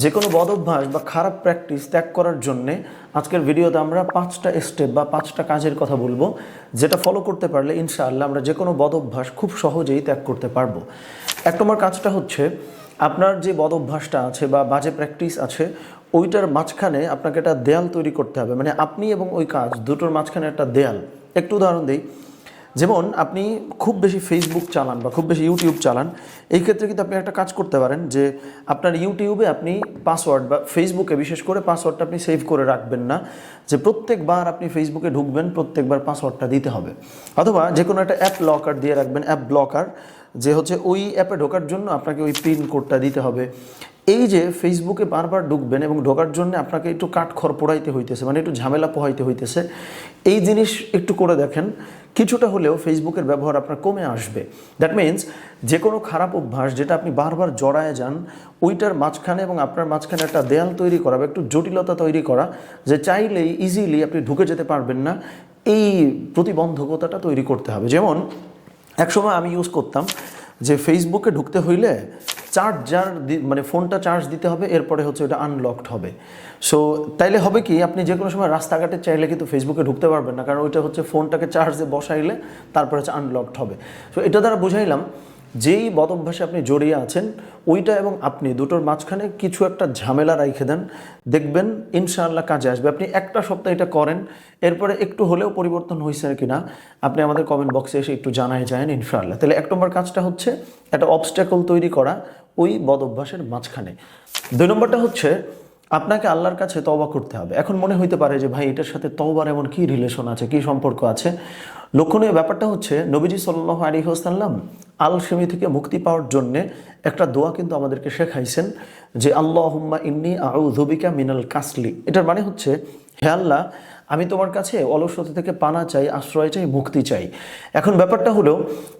যে কোনো বদ অভ্যাস বা খারাপ প্র্যাকটিস ত্যাগ করার জন্যে আজকের ভিডিওতে আমরা পাঁচটা স্টেপ বা পাঁচটা কাজের কথা বলব, যেটা ফলো করতে পারলে ইনশাআল্লাহ আমরা যে কোনো বদ অভ্যাস খুব সহজেই ত্যাগ করতে পারব। এক নম্বর কাজটা হচ্ছে, আপনার যে বদ অভ্যাসটা আছে বা বাজে প্র্যাকটিস আছে, ওইটার মাঝখানে আপনাকে একটা দেয়াল তৈরি করতে হবে। মানে আপনি এবং ওই কাজ দুটোর মাঝখানে একটা দেয়াল। একটু উদাহরণ দিই যেমন আপনি খুব বেশি ফেসবুক চালান বা খুব বেশি ইউটিউব চালান, এই ক্ষেত্রে কিন্তু আপনি একটা কাজ করতে পারেন যে আপনার ইউটিউবে আপনি পাসওয়ার্ড বা ফেসবুকে বিশেষ করে পাসওয়ার্ডটা আপনি সেভ করে রাখবেন না, যে প্রত্যেকবার আপনি ফেসবুকে ঢুকবেন, প্রত্যেকবার পাসওয়ার্ডটা দিতে হবে। অথবা যে কোনো একটা অ্যাপ লকার দিয়ে রাখবেন অ্যাপ ব্লকার যে হচ্ছে ওই অ্যাপে ঢোকার জন্য আপনাকে ওই পিন কোডটা দিতে হবে। এই যে ফেসবুকে বারবার ঢুকবেন এবং ঢোকার জন্য আপনাকে একটু কাঠখড় পোড়াইতে হইতেছে মানে একটু ঝামেলা পোহাইতে হইতেছে, এই জিনিস একটু করে দেখেন। কিছুটা হলেও ফেসবুকের ব্যবহার আপনার কমে আসবে। দ্যাট মিন্স যে কোনো খারাপ অভ্যাস যেটা আপনি বারবার জড়ায় যান, ওইটার মাঝখানে এবং আপনার মাঝখানে একটা দেয়াল তৈরি করা বা একটু জটিলতা তৈরি করা যে চাইলেই ইজিলি আপনি ঢুকে যেতে পারবেন না, এই প্রতিবন্ধকতাটা তৈরি করতে হবে। যেমন, একসময় আমি ইউজ করতাম যে ফেসবুকে ঢুকতে হইলে চার্জার মানে ফোনটা চার্জ দিতে হবে, এরপরে হচ্ছে ওটা আনলকড হবে। সো তাইলে হবে কি, আপনি যে কোনো সময় রাস্তাঘাটে চাইলে কিন্তু ফেসবুকে ঢুকতে পারবেন না, কারণ ওইটা হচ্ছে ফোনটাকে চার্জে বসাইলে তারপরে হচ্ছে আনলকড হবে। সো এটা দ্বারা বুঝাইলাম, যেই বদ অভ্যাসে আপনি জড়িয়ে আছেন, ওইটা এবং আপনি দুটোর মাঝখানে কিছু একটা ঝামেলা রাইখে দেন। দেখবেন ইনশাআল্লাহ কাজে আসবে। আপনি একটা সপ্তাহ এটা করেন, এরপরে একটু হলেও পরিবর্তন হয়েছে কিনা, আপনি আমাদের কমেন্ট বক্সে এসে একটু জানাই যায় ইনশাআল্লাহ। তাহলে এক নম্বর কাজটা হচ্ছে, একটা অবস্ট্যাকল তৈরি করা ওই বদ অভ্যাসের মাঝখানে। দুই নম্বরটা হচ্ছে, আপনাকে আল্লাহর কাছে তওবা করতে হবে। এখন মনে হইতে পারে যে, ভাই, এটার সাথে তওবার এমন কি রিলেশন আছে, কি সম্পর্ক আছে? লক্ষণীয় ব্যাপারটা হচ্ছে, নবীজি সাল্লাহ আলী হোসাল্লাম আল সেমি থেকে মুক্তি পাওয়ার জন্যে একটা দোয়া কিন্তু আমাদেরকে শেখাইছেন যে আল্লাহ হুম্মা ইন্নি আউযুবিকা মিনাল কাসলি। এটার মানে হচ্ছে, হে আল্লাহ, আমি তোমার কাছে অলসতা থেকে পানা চাই, আশ্রয় চাই, মুক্তি চাই। এখন ব্যাপারটা হলো,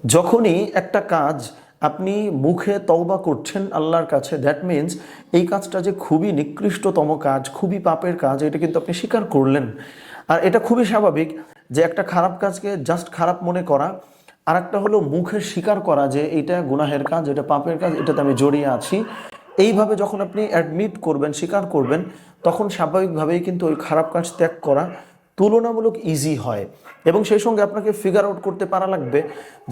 যখনই একটা কাজ আপনি মুখে তওবা করছেন আল্লাহর কাছে দ্যাট মিন্স এই কাজটা যে খুবই নিকৃষ্টতম কাজ, খুবই পাপের কাজ, এটা কিন্তু আপনি স্বীকার করলেন। আর এটা খুবই স্বাভাবিক যে একটা খারাপ কাজকে জাস্ট খারাপ মনে করা আর একটা হলো মুখে স্বীকার করা যে এটা গুনাহের কাজ, এটা পাপের কাজ, এটাতে আমি জড়িয়ে আছি। এইভাবে যখন আপনি অ্যাডমিট করবেন, স্বীকার করবেন, তখন স্বাভাবিকভাবেই কিন্তু ওই খারাপ কাজ ত্যাগ করা তুলনামূলক ইজি হয়। এবং সেই সঙ্গে আপনাকে ফিগার আউট করতে পারা লাগবে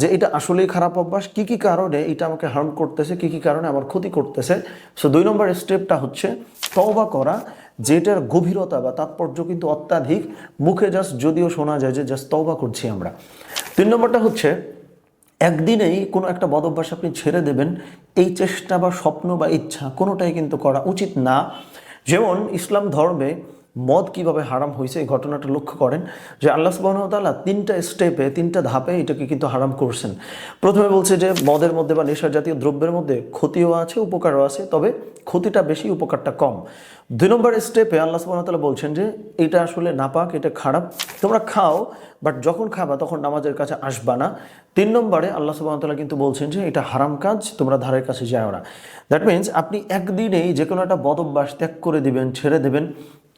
যে এটা আসলেই খারাপ অভ্যাস, কী কী কারণে এটা আমাকে হার্ম করতেছে, কী কী কারণে আমার ক্ষতি করতেছে। সো দুই নম্বর স্টেপটা হচ্ছে তওবা করা, যেটার গভীরতা বা তাৎপর্য কিন্তু অত্যাধিক। মুখে জাস্ট যদিও শোনা যায় যে জাস্ট তওবা করছি আমরা। তিন নম্বরটা হচ্ছে একদিনেই কোনো একটা বদ অভ্যাস আপনি ছেড়ে দেবেন, এই চেষ্টা বা স্বপ্ন বা ইচ্ছা কোনোটাই কিন্তু করা উচিত না। যেমন ইসলাম ধর্মে মদ কীভাবে হারাম হয়েছে এই ঘটনাটা লক্ষ্য করেন যে আল্লাহ সুবাহতাল্লাহ তিনটা স্টেপে তিনটা ধাপে এটাকে কিন্তু হারাম করছেন। প্রথমে বলছে যে মদের মধ্যে বা নেশা জাতীয় দ্রব্যের মধ্যে ক্ষতিও আছে, উপকারও আছে, তবে ক্ষতিটা বেশি, উপকারটা কম। দুই নম্বর স্টেপে আল্লাহ সুবাহতাল্লাহ বলছেন যে এটা আসলে নাপাক, এটা খারাপ, তোমরা খাও বাট যখন খাবা তখন নামাজের কাছে আসবা না। তিন নম্বরে আল্লাহ সুবাহতাল্লাহ কিন্তু বলছেন যে এটা হারাম কাজ, তোমরা ধারের কাছে যাও না। দ্যাট মিন্স আপনি একদিনেই যে কোনো একটা বদ অভ্যাস ত্যাগ করে দিবেন, ছেড়ে দেবেন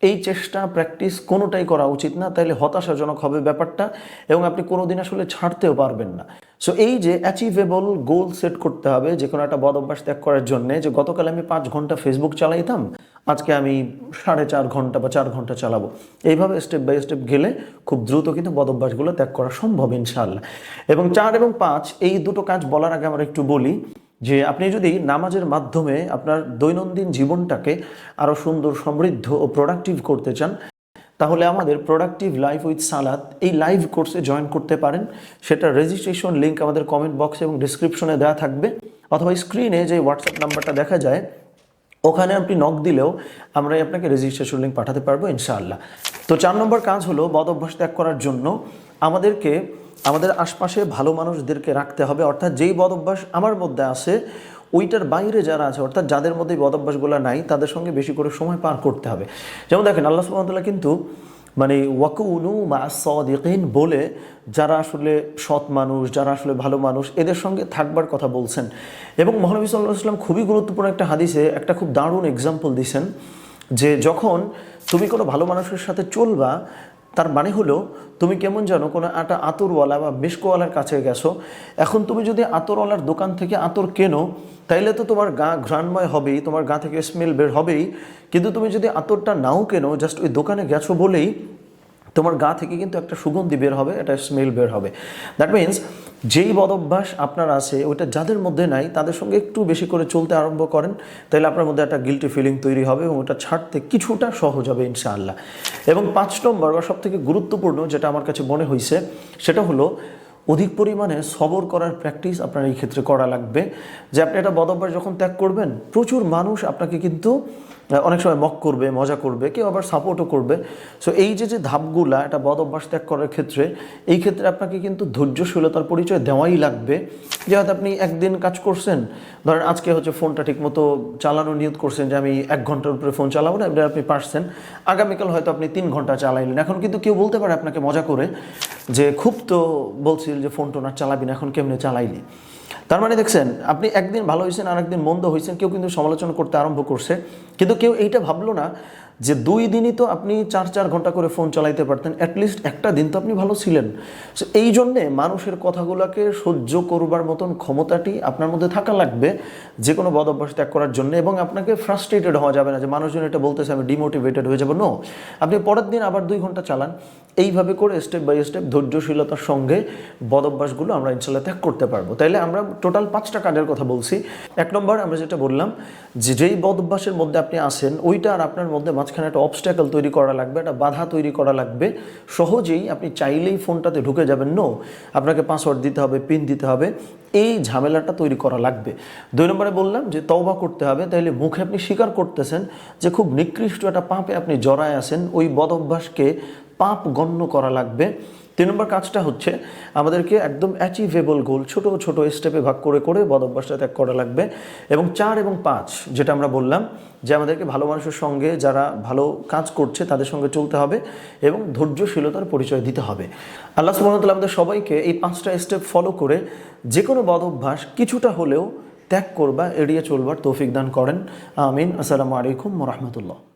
এই চেষ্টা প্র্যাকটিস কোনোটাই করা উচিত না তাহলে হতাশাজনক হবে ব্যাপারটা এবং আপনি কোনোদিন আসলে ছাড়তেও পারবেন না। সো এই যে অ্যাচিভেবল গোল সেট করতে হবে, যে কোনো একটা বদ অভ্যাস ত্যাগ করার জন্যে, যে গতকাল আমি পাঁচ ঘণ্টা ফেসবুক চালাইতাম, আজকে আমি সাড়ে চার ঘণ্টা বা চার ঘণ্টা চালাবো। এইভাবে স্টেপ বাই স্টেপ গেলে খুব দ্রুত কিন্তু বদ অভ্যাসগুলো ত্যাগ করা সম্ভব ইনশাআল্লাহ। এবং চার এবং পাঁচ, এই দুটো কাজ বলার আগে আমরা একটু বলি যে আপনি যদি নামাজের মাধ্যমে আপনার দৈনন্দিন জীবনটাকে আরও সুন্দর, সমৃদ্ধ ও প্রোডাক্টিভ করতে চান, তাহলে আমাদের প্রোডাক্টিভ লাইফ উইথ সালাদ এই লাইভ কোর্সে জয়েন করতে পারেন। সেটা রেজিস্ট্রেশন লিঙ্ক আমাদের কমেন্ট বক্সে এবং ডিসক্রিপশনে দেওয়া থাকবে। অথবা স্ক্রিনে যে হোয়াটসঅ্যাপ নাম্বারটা দেখা যায়, ওখানে আপনি নক দিলেও আমরা আপনাকে রেজিস্ট্রেশন লিঙ্ক পাঠাতে পারব ইনশাআল্লাহ। তো চার নম্বর কাজ হলো বদ অভ্যাস ত্যাগ করার জন্য আমাদেরকে, আমাদের আশপাশে ভালো মানুষদেরকে রাখতে হবে। অর্থাৎ যেই বদ অভ্যাস আমার মধ্যে আছে, ওইটার বাইরে যারা আছে, অর্থাৎ যাদের মধ্যে বদ অভ্যাসগুলো নাই, তাদের সঙ্গে বেশি করে সময় পার করতে হবে। যেমন দেখেন, আল্লাহ সুবাহতাল্লাহ কিন্তু মানে ওয়াকুনু মা সদিকিন বলে যারা আসলে সৎ মানুষ, যারা আসলে ভালো মানুষ, এদের সঙ্গে থাকবার কথা বলছেন। এবং মহানবী সাল্লাহ আসলাম খুবই গুরুত্বপূর্ণ একটা হাদিসে একটা খুব দারুণ এক্সাম্পল দিছেন যে যখন তুমি কোনো ভালো মানুষের সাথে চলবা তার মানে হলো, তুমি কেমন জানো কোনো একটা আতরওয়ালা বা মিষ্কওয়ালার কাছে গেছো, এখন তুমি যদি আতরওয়ালার দোকান থেকে আতর কেনো, তাইলে তো তোমার গা ঘ্রাণময় হবেই, তোমার গা থেকে স্মেল বের হবেই, কিন্তু তুমি যদি আতরটা নাও কেনো জাস্ট ওই দোকানে গেছো বলেই তোমার গা থেকে কিন্তু একটা সুগন্ধি বের হবে, একটা স্মেল বের হবে। দ্যাট মিন্স যেই বদ অভ্যাস আপনার আছে, ওইটা যাদের মধ্যে নাই, তাদের সঙ্গে একটু বেশি করে চলতে আরম্ভ করেন, তাহলে আপনার মধ্যে একটা গিলটি ফিলিং তৈরি হবে এবং ওটা ছাড়তে কিছুটা সহজ হবে ইনশাআল্লাহ। এবং পাঁচ নম্বর, বা সবথেকে গুরুত্বপূর্ণ যেটা আমার কাছে মনে হয়েছে সেটা হলো অধিক পরিমাণে সবর করার প্র্যাকটিস আপনার এই ক্ষেত্রে করা লাগবে। যে আপনি একটা বদভ্যাস যখন ত্যাগ করবেন, প্রচুর মানুষ আপনাকে কিন্তু অনেক সময় মক করবে, মজা করবে, কেউ আবার সাপোর্টও করবে। সো এই যে যে ধাপগুলা একটা বদ অভ্যাস ত্যাগ করার ক্ষেত্রে, এই ক্ষেত্রে আপনাকে কিন্তু ধৈর্যশীলতার পরিচয় দেওয়াই লাগবে। যে হয়তো আপনি একদিন কাজ করছেন, ধরেন আজকে হচ্ছে ফোনটা ঠিকমতো চালানো, নিয়ত করছেন যে আমি এক ঘণ্টার উপরে ফোন চালাবো না এটা আপনি পারছেন। আগামীকাল হয়তো আপনি তিন ঘণ্টা চালাইলেন। এখন কিন্তু কেউ বলতে পারে আপনাকে মজা করে, যে খুব তো বলছিল যে ফোন টোন আর চালাবি না, এখন কেমনে চালাইলি? তার মানে দেখছেন, আপনি একদিন ভালো হয়েছেন আর একদিন মন্দ হয়েছেন কেউ কিন্তু সমালোচনা করতে আরম্ভ করছে। কিন্তু কেউ এইটা ভাবলো না যে দুই দিনই তো আপনি চার চার ঘণ্টা করে ফোন চালাইতে পারতেন অ্যাটলিস্ট একটা দিন তো আপনি ভালো ছিলেন। এই জন্যে মানুষের কথাগুলোকে সহ্য করবার মতন ক্ষমতাটি আপনার মধ্যে থাকা লাগবে যে কোনো বদ অভ্যাস ত্যাগ করার জন্য এবং আপনাকে ফ্রাস্ট্রেটেড হওয়া যাবে না যে মানুষজন এটা বলতেছে, আমি ডিমোটিভেটেড হয়ে যাব। নো আপনি পরের দিন আবার দুই ঘণ্টা চালান। এইভাবে করে স্টেপ বাই স্টেপ ধৈর্যশীলতার সঙ্গে বদ অভ্যাসগুলো আমরা ইনশাল্লাহ ত্যাগ করতে পারব। তাইলে আমরা টোটাল পাঁচটা কাজের কথা বলছি। এক নম্বর আমরা যেটা বললাম যে, যেই বদ অভ্যাসের মধ্যে আপনি আসেন ওইটা আর আপনার মধ্যে মাঝখানে একটা অবস্ট্যাকল তৈরি করা লাগবে, একটা বাধা তৈরি করা লাগবে। সহজেই আপনি চাইলেই ফোনটাতে ঢুকে যাবেন। নো আপনাকে পাসওয়ার্ড দিতে হবে পিন দিতে হবে। এই ঝামেলাটা তৈরি করা লাগবে। দুই নম্বরে বললাম যে তওবা করতে হবে। তাইলে মুখে আপনি স্বীকার করতেছেন যে খুব নিকৃষ্ট একটা পাপে আপনি জড়ায় আছেন। ওই বদ অভ্যাসকে পাপ গণ্য করা লাগবে। তিন নম্বর কাজটা হচ্ছে আমাদেরকে একদম অ্যাচিভেবল গোল ছোট ছোট স্টেপে ভাগ করে করে বদ অভ্যাসটা ত্যাগ করা লাগবে। এবং চার এবং পাঁচ, যেটা আমরা বললাম, যে আমাদেরকে ভালো মানুষের সঙ্গে যারা ভালো কাজ করছে, তাদের সঙ্গে চলতে হবে এবং ধৈর্যশীলতার পরিচয় দিতে হবে। আল্লাহ সুবহানাহু আমাদের সবাইকে এই পাঁচটা স্টেপ ফলো করে যে কোনো বদ অভ্যাস কিছুটা হলেও ত্যাগ করবা, এড়িয়ে চলবার তৌফিক দান করেন। আমিন। আসসালামু আলাইকুম রহমতুল্লাহ।